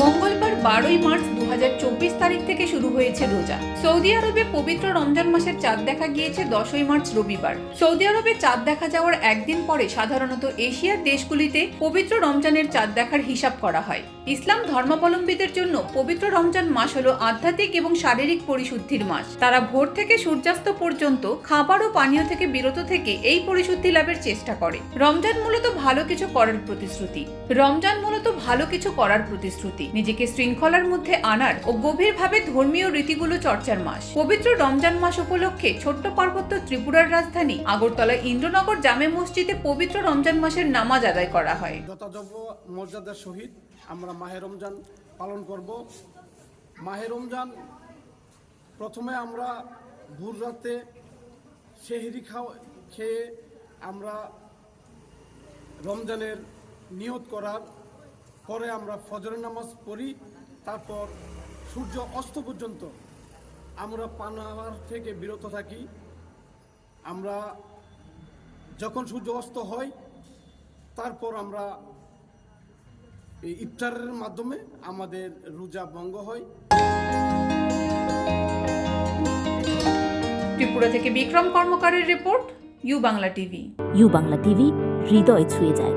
মঙ্গলবার বারোই মার্চ দু হাজার চব্বিশ তারিখ থেকে শুরু হয়েছে রোজা। সৌদি আরবে পবিত্র রমজান মাসের চাঁদ দেখা গিয়েছে দশই মার্চ রবিবার। সৌদি আরবে চাঁদ দেখা যাওয়ার একদিন পরে সাধারণত এশিয়ার দেশগুলিতে পবিত্র রমজানের চাঁদ দেখার হিসাব করা হয়। ইসলাম ধর্মাবলম্বীদের জন্য পবিত্র রমজান মাস হলো আধ্যাত্মিক এবং শারীরিক পরিশুদ্ধির মাস। তারা ভোর থেকে সূর্যাস্ত পর্যন্ত খাবার ও পানীয় থেকে বিরত থেকে এই পরিশুদ্ধি লাভের চেষ্টা করে। রমজান মূলত ভালো কিছু করার প্রতিশ্রুতি। রমজান মূলত ভালো কিছু করার প্রতিশ্রুতি। নিজেকে শৃঙ্খলার মধ্যে আনার ও গভীরভাবে ধর্মীয় রীতিগুলো চর্চার মাস। পবিত্র রমজান মাস উপলক্ষে ছোট্ট পার্বত্য ত্রিপুরার রাজধানী আগরতলা ইন্দ্রনগর জামে মসজিদে পবিত্র রমজান মাসের নামাজ আদায় করা হয়। যথাযোগ্য মর্যাদার সহিত আমরা মাহে রমজান পালন করব। মাহে রমজান প্রথমে আমরা ভোর রাতে সেহরি খাওয়া খেয়ে আমরা রমজানের নিয়ত করার। পরে আমরা ফজরের নামাজ পড়ি, তারপর সূর্য অস্ত পর্যন্ত আমরা পানাহার থেকে বিরত থাকি। আমরা যখন সূর্য অস্ত হয় তারপর আমরা ইফতারের মাধ্যমে আমাদের রোজা ভঙ্গ হয়। ত্রিপুরা থেকে Bikram কর্মকারের report U Bangla TV. U Bangla TV হৃদয় ছুঁয়ে যায়।